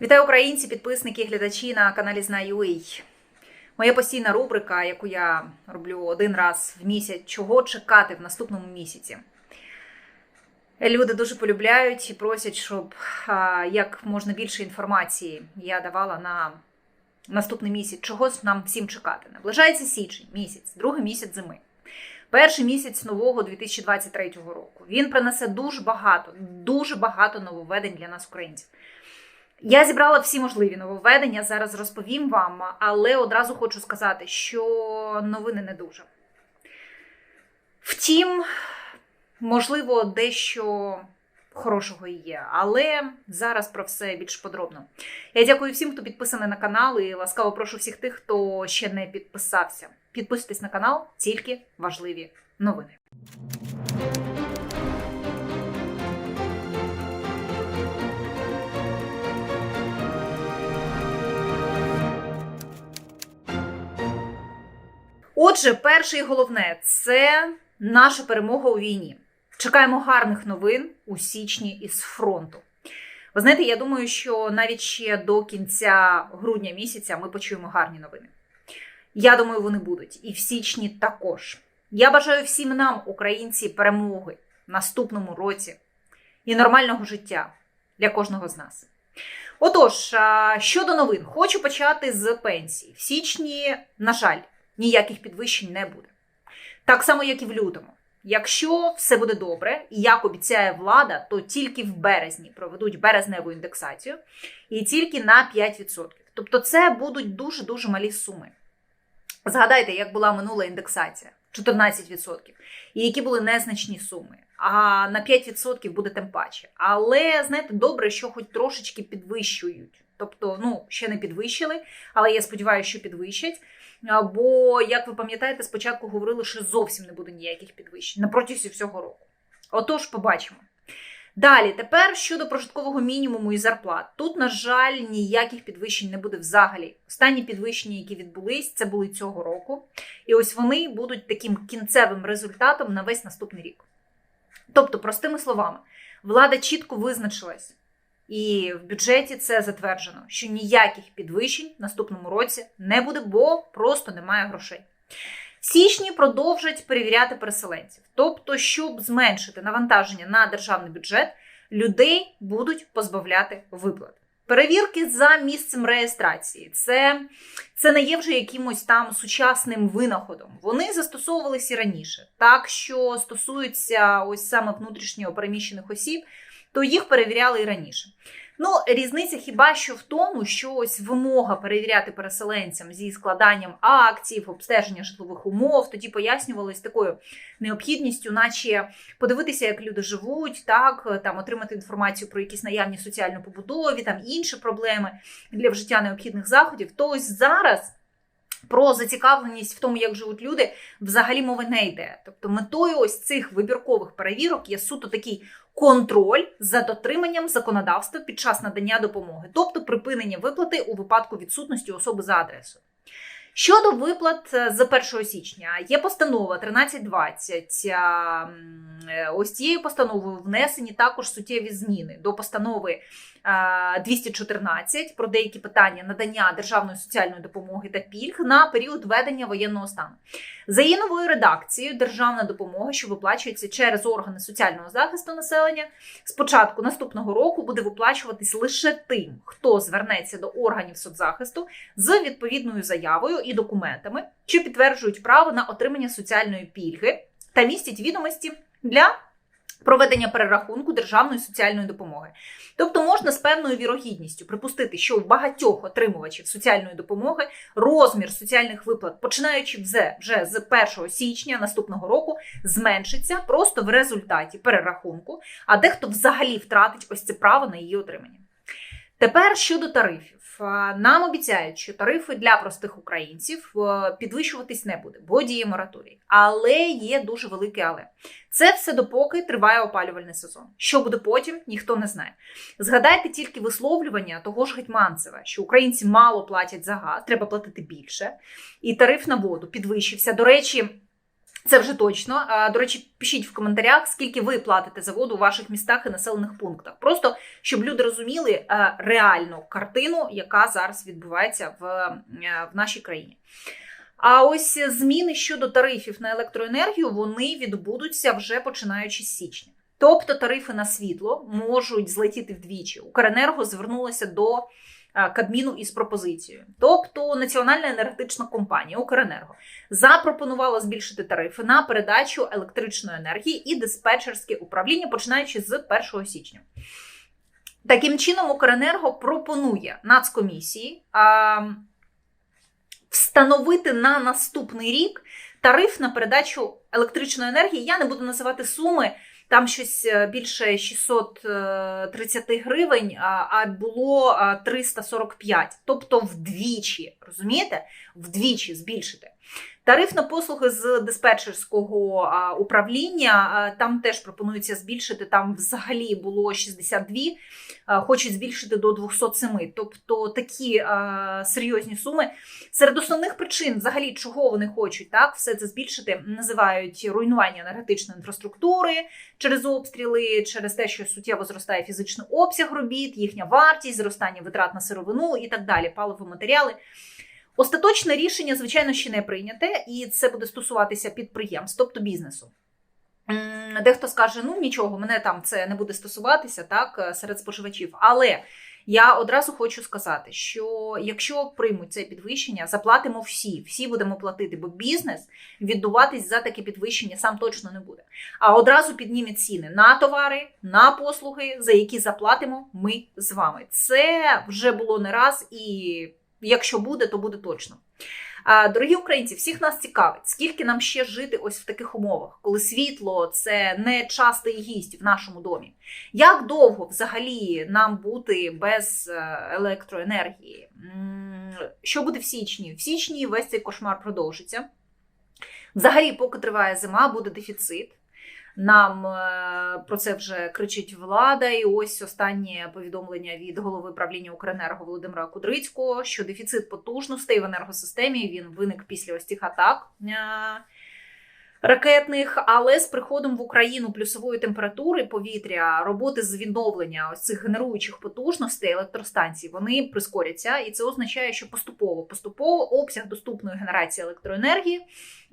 Вітаю українці, підписники, глядачі на каналі Знаю.ua. Моя постійна рубрика, яку я роблю один раз в місяць, чого чекати в наступному місяці. Люди дуже полюбляють і просять, щоб як можна більше інформації я давала на наступний місяць, чого нам всім чекати. Наближається січень місяць, другий місяць зими. Перший місяць нового 2023 року. Він принесе дуже багато, дуже багато нововведень для нас, українців. Я зібрала всі можливі нововведення, зараз розповім вам, але одразу хочу сказати, що новини не дуже. Втім, можливо, дещо хорошого і є, але зараз про все більш подробно. Я дякую всім, хто підписаний на канал, і ласкаво прошу всіх тих, хто ще не підписався. Підписуйтесь на канал, тільки важливі новини. Отже, перше і головне це наша перемога у війні. Чекаємо гарних новин у січні із фронту. Ви знаєте, я думаю, що навіть ще до кінця грудня місяця ми почуємо гарні новини. Я думаю, вони будуть і в січні також. Я бажаю всім нам, українці, перемоги в наступному році і нормального життя для кожного з нас. Отож, щодо новин, хочу почати з пенсії. В січні, на жаль, ніяких підвищень не буде. Так само, як і в лютому. Якщо все буде добре, і як обіцяє влада, то тільки в березні проведуть березневу індексацію і тільки на 5%. Тобто це будуть дуже-дуже малі суми. Згадайте, як була минула індексація 14%, і які були незначні суми. А на 5% буде тим паче. Але знаєте, добре, що хоч трошечки підвищують. Тобто, ну, ще не підвищили, але я сподіваюся, що підвищать. Бо, як ви пам'ятаєте, спочатку говорили, що зовсім не буде ніяких підвищень на протязі всього року. Отож, побачимо. Далі, тепер щодо прожиткового мінімуму і зарплат. Тут, на жаль, ніяких підвищень не буде взагалі. Останні підвищення, які відбулись, це були цього року. І ось вони будуть таким кінцевим результатом на весь наступний рік. Тобто, простими словами, влада чітко визначилась, і в бюджеті це затверджено, що ніяких підвищень в наступному році не буде, бо просто немає грошей. Січні продовжать перевіряти переселенців. Тобто, щоб зменшити навантаження на державний бюджет, людей будуть позбавляти виплат. Перевірки за місцем реєстрації це, це не є вже якимось там сучасним винаходом. Вони застосовувалися раніше. Так що стосується ось саме внутрішньо переміщених осіб, то їх перевіряли і раніше. Ну, різниця хіба що в тому, що ось вимога перевіряти переселенцям зі складанням актів, обстеження житлових умов, тоді пояснювалось такою необхідністю, наче подивитися, як люди живуть, так там отримати інформацію про якісь наявні соціально-побудові, там інші проблеми для вжиття необхідних заходів. То ось зараз. Про зацікавленість в тому, як живуть люди, взагалі мови не йде. Тобто, метою ось цих вибіркових перевірок є суто такий контроль за дотриманням законодавства під час надання допомоги, тобто припинення виплати у випадку відсутності особи за адресою. Щодо виплат е, з 1 січня, є постанова 1320. а, м, е, Ось цією постановою внесені також суттєві зміни до постанови 214 про деякі питання надання державної соціальної допомоги та пільг на період ведення воєнного стану. За її новою редакцією, державна допомога, що виплачується через органи соціального захисту населення, з початку наступного року буде виплачуватись лише тим, хто звернеться до органів соцзахисту з відповідною заявою і документами, що підтверджують право на отримання соціальної пільги та містять відомості для проведення перерахунку державної соціальної допомоги. Тобто можна з певною вірогідністю припустити, що у багатьох отримувачів соціальної допомоги розмір соціальних виплат, починаючи вже, вже з 1 січня наступного року, зменшиться просто в результаті перерахунку, а дехто взагалі втратить ось це право на її отримання. Тепер щодо тарифів. А, Нам обіцяють, що тарифи для простих українців е, підвищуватись не буде, бо діє мораторій. Але є дуже велике але. Це все допоки триває опалювальний сезон. Що буде потім, ніхто не знає. Згадайте тільки висловлювання того ж Гетьманцева, що українці мало платять за газ, треба платити більше. І тариф на воду підвищився. До речі, Це вже точно. До речі, пишіть в коментарях, скільки ви платите за воду у ваших містах і населених пунктах. Просто щоб люди розуміли е, реальну картину, яка зараз відбувається в, е, в нашій країні. А ось зміни щодо тарифів на електроенергію вони відбудуться вже починаючи з січня. Тобто тарифи на світло можуть злетіти вдвічі. Укренерго звернулося до Кабміну із пропозицією. Тобто Національна енергетична компанія Укренерго запропонувала збільшити тарифи на передачу електричної енергії і диспетчерське управління, починаючи з 1 січня. Таким чином, Укренерго пропонує Нацкомісії а, встановити на наступний рік тариф на передачу електричної енергії. Я не буду називати суми. Там щось е, більше 630 гривень, а було 345, тобто вдвічі, розумієте? Вдвічі збільшити. Тариф на послуги з диспетчерського управління там теж пропонується збільшити. Там взагалі було 62, хочуть збільшити до 207. Тобто такі серйозні суми. Серед основних причин, взагалі, чого вони хочуть так, все це збільшити, називають руйнування енергетичної інфраструктури через обстріли, через те, що суттєво зростає фізичний обсяг робіт, їхня вартість, зростання витрат на сировину і так далі, паливоматеріали. Остаточне рішення, звичайно, ще не прийняте, і це буде стосуватися підприємств, тобто бізнесу. Дехто скаже, ну нічого, мене там це не буде стосуватися так, е, серед споживачів. Але я одразу хочу сказати, що якщо приймуть це підвищення, заплатимо всі, всі будемо платити, бо бізнес віддуватись за таке підвищення сам точно не буде. А одразу підніме ціни на товари, на послуги, за які заплатимо ми з вами. Це вже було не раз і. Якщо буде, то буде точно. Дорогі українці, всіх нас цікавить, скільки нам ще жити ось в таких умовах, коли світло це не частий гість в нашому домі. Як довго взагалі нам бути без е, електроенергії? Що буде в січні? В січні весь цей кошмар продовжиться. Взагалі, поки триває зима, буде дефіцит. Нам е, про це вже кричить влада. І ось останнє повідомлення від голови правління Укренерго Володимира Кудрицького, що дефіцит потужностей в енергосистемі він виник після ось цих атак. Ракетних, але з приходом в Україну плюсової температури повітря, роботи з відновлення ось цих генеруючих потужностей електростанцій, вони прискоряться, і це означає, що поступово поступово обсяг доступної генерації електроенергії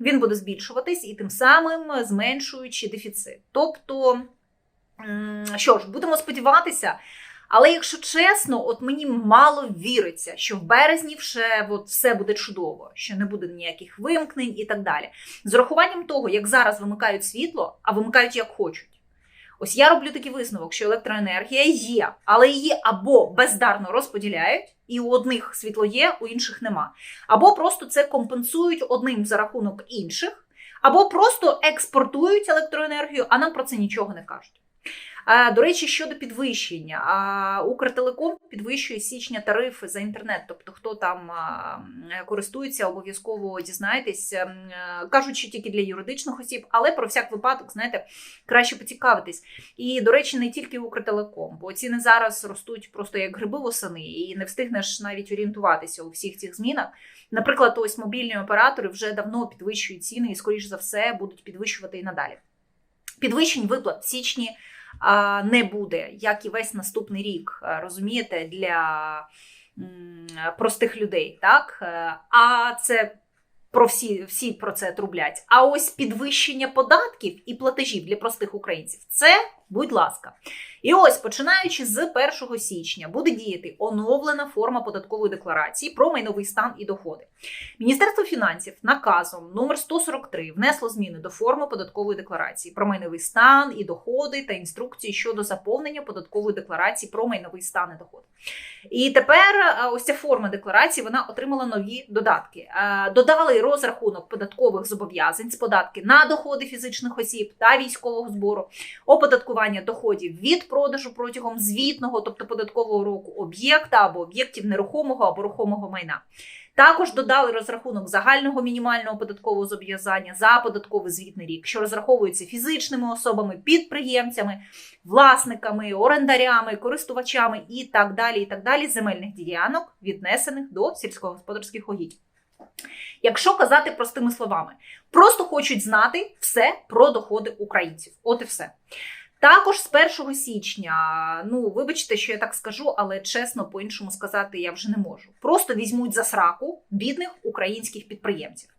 він буде збільшуватись і тим самим зменшуючи дефіцит. Тобто, що ж, будемо сподіватися. Але якщо чесно, от мені мало віриться, що в березні вже от все буде чудово, що не буде ніяких вимкнень і так далі. З урахуванням того, як зараз вимикають світло, а вимикають як хочуть. Ось я роблю такий висновок, що електроенергія є, але її або бездарно розподіляють, і у одних світло є, у інших нема. Або просто це компенсують одним за рахунок інших, або просто експортують електроенергію, а нам про це нічого не кажуть. До речі, щодо підвищення, Укртелеком підвищує січня тарифи за інтернет. Тобто, хто там користується, обов'язково дізнаєтесь. Ем, кажуть, що тільки для юридичних осіб, але про всяк випадок, знаєте, краще поцікавитись. І, до речі, не тільки Укртелеком, бо ціни зараз ростуть просто як гриби восени, і не встигнеш навіть орієнтуватися у всіх цих змінах. Наприклад, ось мобільні оператори вже давно підвищують ціни і, скоріш за все, будуть підвищувати і надалі. Підвищень виплат в січні не буде, як і весь наступний рік, розумієте, для простих людей. так? Е, а це про всі всі про це трублять. А ось підвищення податків і платежів для простих українців це, будь ласка. І ось, починаючи з 1 січня, буде діяти оновлена форма податкової декларації про майновий стан і доходи. Міністерство фінансів наказом номер 143 внесло зміни до форми податкової декларації про майновий стан і доходи та інструкції щодо заповнення податкової декларації про майновий стан і доходи. І тепер е, ось ця форма декларації вона отримала нові додатки. Е, додали розрахунок податкових зобов'язань з податки на доходи фізичних осіб та військового збору, оподаткування доходів від продажу протягом звітного, тобто податкового року об'єкта або об'єктів нерухомого або рухомого майна. Також додали розрахунок загального мінімального податкового зобов'язання за податковий звітний рік, що розраховується фізичними особами, підприємцями, власниками, орендарями, користувачами і так далі, і так далі, земельних ділянок, віднесених до сільськогосподарських угідь. Якщо казати простими словами, просто хочуть знати все про доходи українців. От і все. Також з 1 січня, ну вибачте, що я так скажу, але чесно, по-іншому сказати я вже не можу. Просто візьмуть за сраку бідних українських підприємців.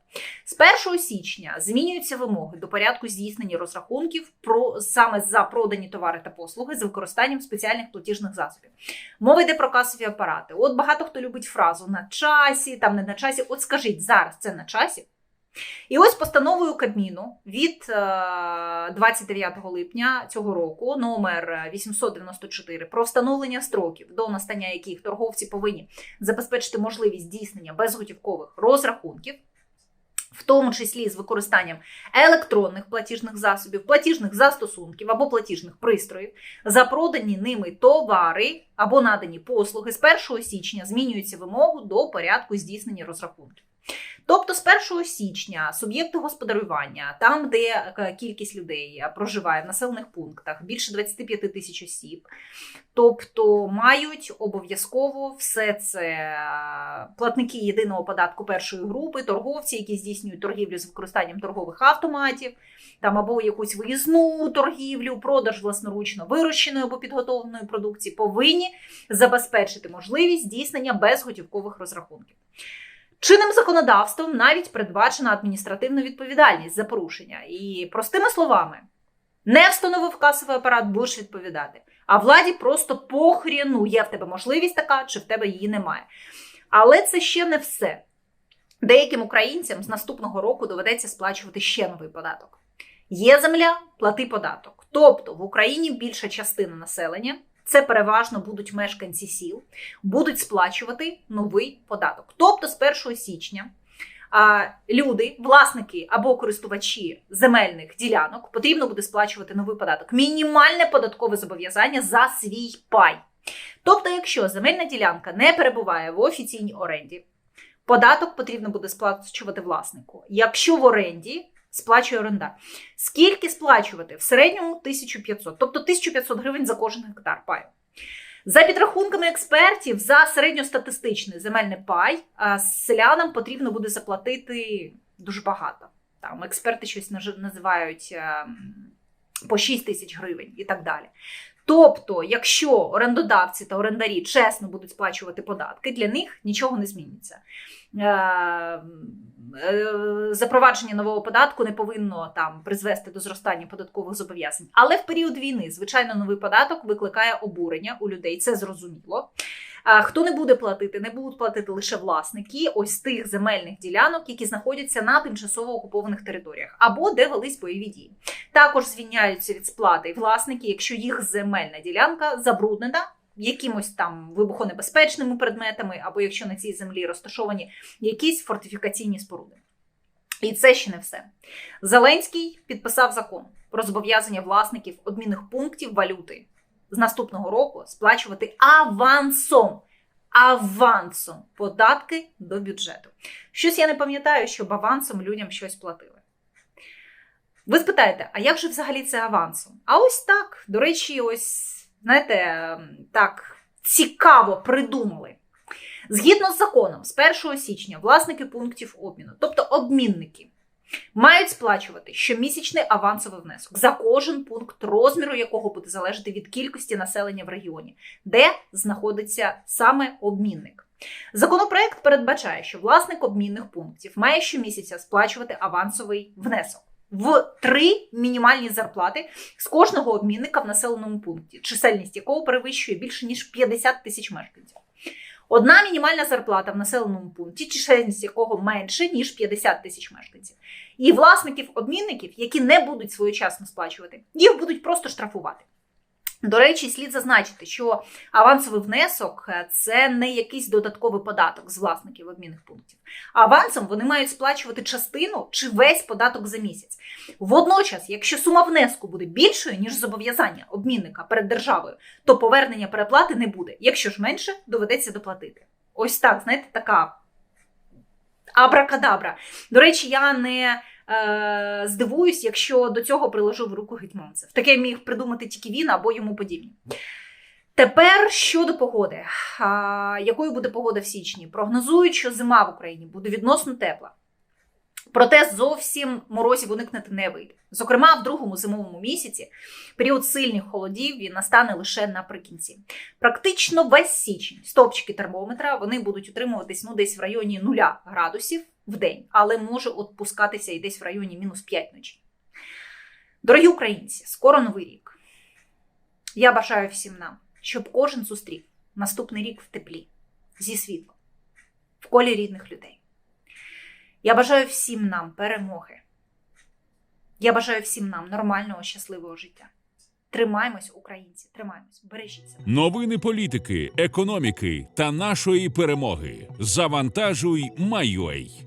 З 1 січня змінюються вимоги до порядку здійснення розрахунків про саме за продані товари та послуги з використанням спеціальних платіжних засобів. Мова йде про касові апарати. От багато хто любить фразу на часі, там не на часі. От скажіть, зараз це на часі. І ось постановою Кабміну від 29 липня цього року, номер 894, про встановлення строків, до настання яких торговці повинні забезпечити можливість здійснення безготівкових розрахунків. В тому числі з використанням електронних платіжних засобів, платіжних застосунків або платіжних пристроїв, за продані ними товари або надані послуги з 1 січня змінюються вимогу до порядку здійснення розрахунків. Тобто з 1 січня суб'єкти господарювання, там, де е, кількість людей проживає в населених пунктах більше 25 тисяч осіб, тобто мають обов'язково все це е, платники єдиного податку першої групи, торговці, які здійснюють торгівлю з використанням торгових автоматів, там або якусь виїзну торгівлю, продаж власноручно вирощеної або підготовленої продукції, повинні забезпечити можливість здійснення безготівкових розрахунків. Чинним законодавством навіть передбачена адміністративна відповідальність за порушення. І простими словами, не встановив касовий апарат, будеш відповідати. А владі просто похріну, є в тебе можливість така, чи в тебе її немає. Але це ще не все. Деяким українцям з наступного року доведеться сплачувати ще новий податок. Є земля, плати податок. Тобто в Україні більша частина населення це переважно будуть мешканці сіл, будуть сплачувати новий податок. Тобто з 1 січня люди, власники або користувачі земельних ділянок потрібно буде сплачувати новий податок. Мінімальне податкове зобов'язання за свій пай. Тобто, якщо земельна ділянка не перебуває в офіційній оренді, податок потрібно буде сплачувати власнику. Якщо в оренді, сплачує орендар. Скільки сплачувати? В середньому 1500, тобто 1500 гривень за кожен гектар паю. За підрахунками експертів, за середньостатистичний земельний пай селянам потрібно буде заплатити дуже багато. Там експерти щось називають ем, по 6 тисяч гривень і так далі. Тобто, якщо орендодавці та орендарі чесно будуть сплачувати податки, для них нічого не зміниться. Е, е, запровадження нового податку не повинно там призвести до зростання податкових зобов'язань. Але в період війни, звичайно, новий податок викликає обурення у людей. Це зрозуміло. Хто не буде платити, не будуть платити лише власники ось тих земельних ділянок, які знаходяться на тимчасово окупованих територіях, або де велись бойові дії. Також звільняються від сплати власники, якщо їх земельна ділянка забруднена. Якимось там вибухонебезпечними предметами, або якщо на цій землі розташовані якісь фортифікаційні споруди. І це ще не все. Зеленський підписав закон про зобов'язання власників обмінних пунктів валюти з наступного року сплачувати авансом. Авансом податки до бюджету. Щось я не пам'ятаю, щоб авансом людям щось платили. Ви спитаєте, а як же взагалі це авансом? А ось так, до речі, ось, знаєте, так цікаво придумали. Згідно з законом, з 1 січня власники пунктів обміну, тобто обмінники, мають сплачувати щомісячний авансовий внесок за кожен пункт, розміру якого буде залежати від кількості населення в регіоні, де знаходиться саме обмінник. Законопроект передбачає, що власник обмінних пунктів має щомісяця сплачувати авансовий внесок. В три мінімальні зарплати з кожного обмінника в населеному пункті, чисельність якого перевищує більше ніж 50 тисяч мешканців. Одна мінімальна зарплата в населеному пункті, чисельність якого менше, ніж 50 тисяч мешканців. І власників обмінників, які не будуть своєчасно сплачувати, їх будуть просто штрафувати. До речі, слід зазначити, що авансовий внесок е, це не якийсь додатковий податок з власників обмінних пунктів. Авансом вони мають сплачувати частину чи весь податок за місяць. Водночас, якщо сума внеску буде більшою, ніж зобов'язання обмінника перед державою, то повернення переплати не буде. Якщо ж менше, доведеться доплатити. Ось так, знаєте, така абракадабра. До речі, я не е, здивуюсь, якщо до цього приложив руку гетьманцев. Таке міг придумати тільки він або йому подібні. Тепер щодо погоди. А, якою буде погода в січні? Прогнозують, що зима в Україні буде відносно тепла. Проте зовсім морозів уникнути не вийде. Зокрема, в другому зимовому місяці період сильних холодів він настане лише наприкінці. Практично весь січень стовпчики термометра вони будуть утримуватись ну, десь в районі 0 градусів в день, але може отпускатися і десь в районі мінус 5 ночі. Дорогі українці, скоро новий рік. Я бажаю всім нам, щоб кожен зустрів наступний рік в теплі, зі світлом, в колі рідних людей. Я бажаю всім нам перемоги. Я бажаю всім нам нормального, щасливого життя. Тримаймось, українці, тримаймось, бережіть себе. Новини політики, економіки та нашої перемоги. Завантажуй, Майой.